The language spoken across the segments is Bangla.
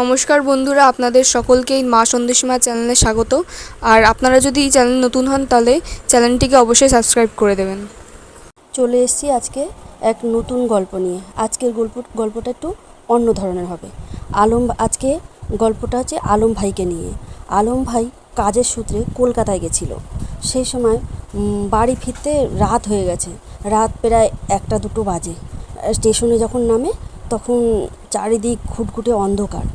নমস্কার বন্ধুরা, আপনাদের সকলকেই মা সন্দেশমা চ্যানেলে স্বাগত। আর আপনারা যদি এই চ্যানেল নতুন হন, তাহলে চ্যানেলটিকে অবশ্যই সাবস্ক্রাইব করে দেবেন। চলে এসেছি আজকে এক নতুন গল্প নিয়ে। আজকের গল্প, গল্পটা একটু অন্য ধরনের হবে। আলম, আজকে গল্পটা হচ্ছে আলম ভাইকে নিয়ে। আলম ভাই কাজের সূত্রে কলকাতায় গেছিল। সেই সময় বাড়ি ফিরতে রাত হয়ে গেছে। রাত প্রায় একটা দুটো বাজে। স্টেশনে যখন নামে তখন চারিদিক ঘুটঘুটে অন্ধকার।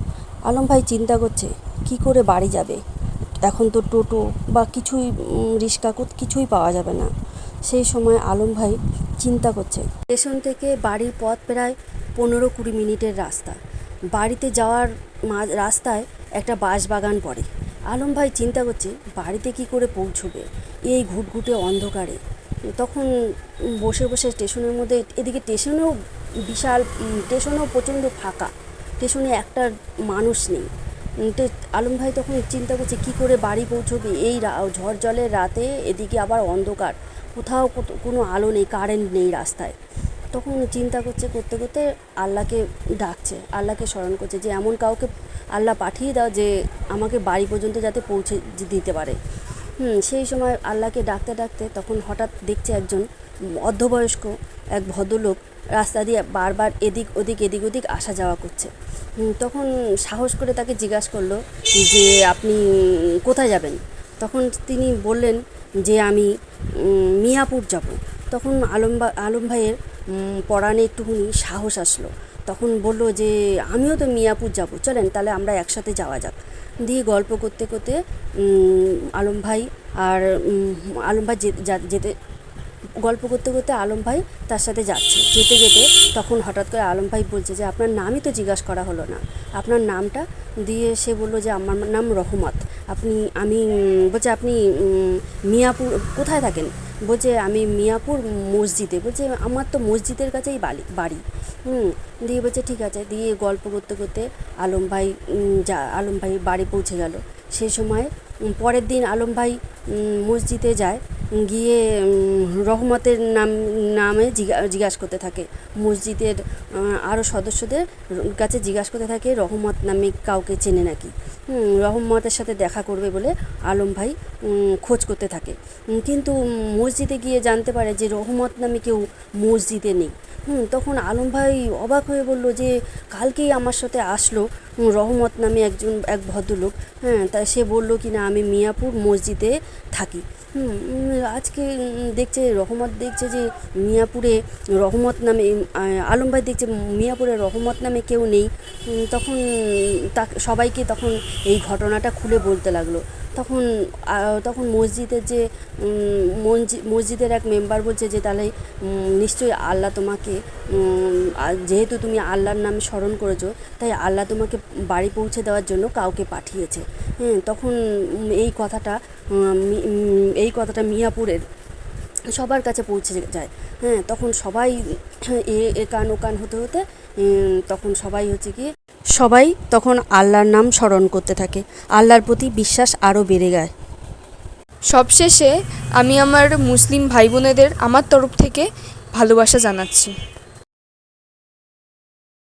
আলম ভাই চিন্তা করছে, কি করে বাড়ি যাবে? এখন তো টোটো বা কিছুই রিক্সা কিছুই পাওয়া যাবে না। সেই সময় আলম ভাই চিন্তা করছে, স্টেশন থেকে বাড়ির পথ প্রায় পনেরো কুড়ি মিনিটের রাস্তা। বাড়িতে যাওয়ার রাস্তায় একটা বাঁশ বাগান পড়ে। আলম ভাই চিন্তা করছে, বাড়িতে কি করে পৌঁছবে এই ঘুটঘুটে অন্ধকারে? তখন বসে বসে স্টেশনের মধ্যে, এদিকে স্টেশনেও বিশাল স্টেশনেও প্রচণ্ড ফাঁকা। স্টেশনে একটা মানুষ নেই। আলম ভাই তখন চিন্তা করছে, কি করে বাড়ি পৌঁছবে? এই ঝড় জলের রাতে এদিকে আবার অন্ধকার। কোথাও কোনো আলো নেই, কারেন্ট নেই রাস্তায়। তখন চিন্তা করছে, করতে করতে আল্লাহকে ডাকছে। আল্লাহকে স্মরণ করছে যে, এমন কাউকে আল্লাহ পাঠিয়ে দাও যে, আমাকে বাড়ি পর্যন্ত যাতে পৌঁছে দিতে পারে। হুম, সেই সময় আল্লাহকে ডাকতে ডাকতে তখন হঠাৎ দেখছে একজন অর্ধবয়স্ক এক ভদ্রলোক রাস্তা দিয়ে বারবার এদিক ওদিক এদিক ওদিক আসা যাওয়া করছে। তখন সাহস করে তাকে জিজ্ঞাসা করল যে, আপনি কোথায় যাবেন? তখন তিনি বললেন যে, আমি মিয়াপুর যাব। তখন আলম আলম ভাইয়ের পরাণে একটুখানি সাহস আসলো। তখন বলল যে, আমিও তো মিয়াপুর যাব, চলেন তাহলে আমরা একসাথে যাওয়া যাক। দিয়ে গল্প করতে করতে আলম ভাই আর আলম ভাই যেতে, গল্প করতে করতে আলম ভাই তার সাথে যাচ্ছে। যেতে যেতে তখন হঠাৎ করে আলম ভাই বলছে যে, আপনার নামই তো জিজ্ঞাসা করা হলো না। আপনার নামটা? দিয়ে সে বলল যে, আমার নাম রহমত। আপনি, আমি বলছে আপনি মিয়াপুর, কোথায় থাকেন? বলছে আমি মিয়াপুর মসজিদে, বলছে আমার তো মসজিদের কাছেই বাড়ি বাড়ি। হুম, দিয়ে বলছে ঠিক আছে, দিয়ে গল্প করতে করতে আলম ভাই যা, আলম ভাই বাড়ি পৌঁছে গেল। সেই সময় পরের দিন আলম ভাই মসজিদে যায় গিয়ে রহমতের নাম নামে জিজ্ঞা- জিজ্ঞাসা করতে থাকে। মসজিদের আরও সদস্যদের কাছে জিজ্ঞাসা করতে থাকে রহমত নামে কাউকে চেনে নাকি? হুম, রহমতের সাথে দেখা করবে বলে আলম ভাই খোঁজ করতে থাকে। কিন্তু মসজিদে গিয়ে জানতে পারে যে রহমত নামে কেউ মসজিদে নেই। তখন আলম ভাই অবাক হয়ে বলল যে কালকেই আমার সাথে আসলো রহমত নামে একজন, এক ভদ্রলোক হ্যাঁ তা সে বলল কি না, আমি মিয়াপুর মসজিদে থাকি। আজকে দেখছে রহমত, দেখছে যে মিয়াপুরে রহমত নামে আলম ভাই দেখছে মিয়াপুরে রহমত নামে কেউ নেই। তখন তা সবাইকে তখন এই ঘটনাটা খুলে বলতে লাগল। তখন তখন মসজিদের যে মসজিদের এক মেম্বার বলছে যে, তাহলে নিশ্চয়ই আল্লাহ তোমাকে যেহেতু তুমি আল্লাহর নাম স্মরণ করেছ, তাই আল্লাহ তোমাকে বাড়ি পৌঁছে দেওয়ার জন্য কাউকে পাঠিয়েছে। হ্যাঁ তখন এই কথাটা এই কথাটা মিয়াপুরের সবার কাছে পৌঁছে যায়। হ্যাঁ তখন সবাই এ এ কান ও কান হতে হতে তখন সবাই হচ্ছে গিয়ে, সবাই তখন আল্লাহর নাম স্মরণ করতে থাকে। আল্লাহর প্রতি বিশ্বাস আরও বেড়ে যায়। সবশেষে আমি আমার মুসলিম ভাই বোনেদের আমার তরফ থেকে ভালোবাসা জানাচ্ছি।